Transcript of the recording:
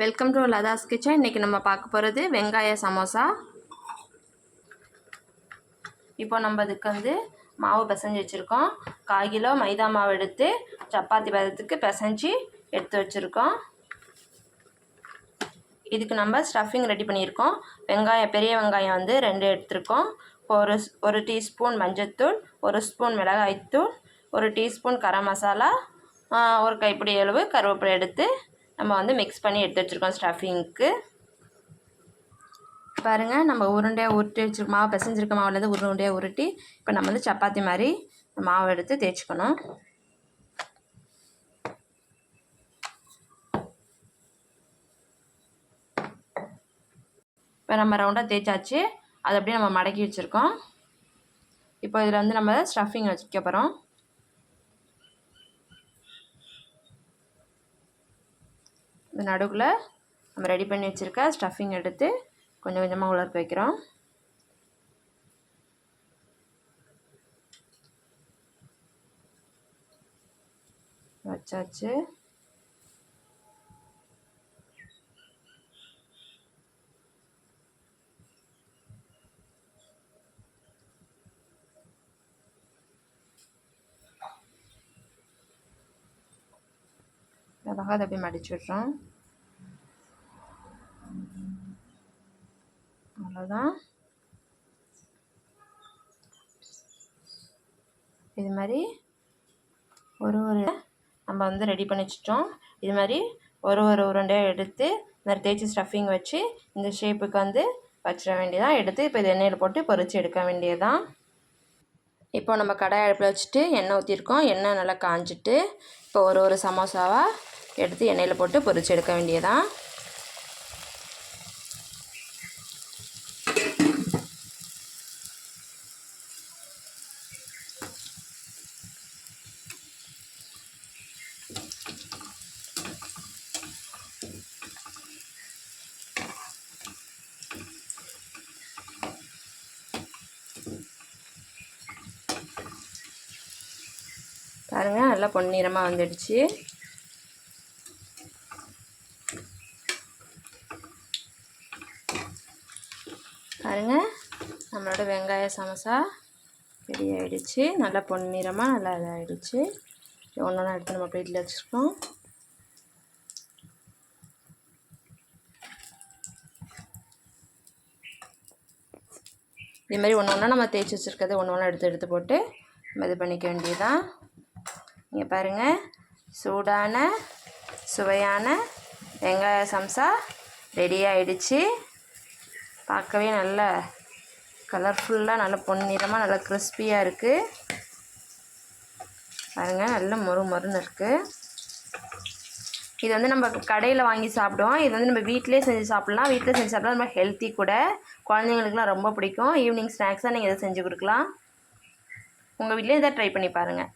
Welcome to Latha's kitchen இன்றைக்கி நம்ம பார்க்க போகிறது வெங்காய சமோசா. இப்போ நம்ம இதுக்கு வந்து மாவு பிசைஞ்சு வச்சுருக்கோம். கால் கிலோ மைதா மாவு எடுத்து சப்பாத்தி பதத்துக்கு பிசைஞ்சு எடுத்து வச்சுருக்கோம். இதுக்கு நம்ம ஸ்டஃபிங் ரெடி பண்ணியிருக்கோம். வெங்காயம் பெரிய வெங்காயம் வந்து ரெண்டு எடுத்திருக்கோம். ஒரு ஒரு டீஸ்பூன் மஞ்சத்தூள் ஒரு ஸ்பூன் மிளகாய்த்தூள் ஒரு டீஸ்பூன் கரம் மசாலா ஒரு கைப்பிடி அளவு கருவேப்பிலை எடுத்து நம்ம வந்து மிக்ஸ் பண்ணி எடுத்து வச்சுருக்கோம் ஸ்டஃபிங்க்கு பாருங்கள் நம்ம உருண்டையாக உருட்டி வச்சுருக்க மாவு பிசைஞ்சிருக்க மாவுலேருந்து உருண்டையாக உருட்டி இப்போ நம்ம வந்து சப்பாத்தி மாதிரி மாவு எடுத்து தேய்ச்சிக்கணும். இப்போ நம்ம ரவுண்டாக தேய்ச்சாச்சு. அதை அப்படியே நம்ம மடக்கி வச்சுருக்கோம். இப்போ இதில் வந்து நம்ம ஸ்டஃபிங் வச்சுக்க போகிறோம் இந்த நடுவில் நம்ம ரெடி பண்ணி வச்சுருக்க ஸ்டஃபிங் எடுத்து கொஞ்சம் கொஞ்சமாக உலர்க்க வைக்கிறோம். வச்சாச்சு. அழகாக அதை அப்படியே மடிச்சு விட்றோம் அவ்வளோதான் இது மாதிரி ஒரு ஒரு நம்ம வந்து ரெடி பண்ணி வச்சிட்டோம். இது மாதிரி ஒரு ஒரு உருண்டையாக எடுத்து இந்த மாதிரி தேய்ச்சி ஸ்டஃபிங் வச்சு இந்த ஷேப்புக்கு வந்து வச்சிட வேண்டியதான் எடுத்து இப்போ இது எண்ணெயில் போட்டு பொறிச்சு எடுக்க வேண்டியதான் இப்போ நம்ம கடாய் அடுப்பில் வச்சுட்டு எண்ணெய் ஊற்றிருக்கோம் எண்ணெய் நல்லா காஞ்சிட்டு இப்போ ஒரு ஒரு சமோசாவாக எடுத்து எண்ணெயில் போட்டு பொறிச்சு எடுக்க வேண்டியதான் பாருங்கள் நல்லா பொன்னிறமாக வந்துடுச்சு. பாருங்கள் நம்மளோட வெங்காய சமோசா ரெடி ஆகிடுச்சு நல்லா பொன்னிறமாக நல்லா இதாகிடுச்சு ஒன்றா எடுத்து நம்ம பிளேட்டில் வச்சுருக்கோம் இது மாதிரி ஒன்று ஒன்றா நம்ம தேய்ச்சி வச்சுருக்கிறது ஒன்று ஒன்றா எடுத்து எடுத்து போட்டு நம்ம இது பண்ணிக்க வேண்டியதான் இங்கே பாருங்கள் சூடான சுவையான வெங்காய சம்சா ரெடி ஆகிடுச்சு பார்க்கவே நல்ல கலர்ஃபுல்லாக நல்ல பொன்னிறமாக நல்லா கிறிஸ்பியாக இருக்குது பாருங்கள் நல்ல மொறு மொறுன்னு இருக்குது இது வந்து நம்ம கடையில் வாங்கி சாப்பிடுவோம். இது வந்து நம்ம வீட்டிலே செஞ்சு சாப்பிட்லாம். வீட்டில் செஞ்சு சாப்பிட்லாம். ரொம்ப ஹெல்த்தி கூட. குழந்தைங்களுக்குலாம் ரொம்ப பிடிக்கும். ஈவினிங் ஸ்நாக்ஸாக நீங்கள் இதை செஞ்சு கொடுக்கலாம். உங்கள் வீட்டிலே இதை ட்ரை பண்ணி பாருங்கள்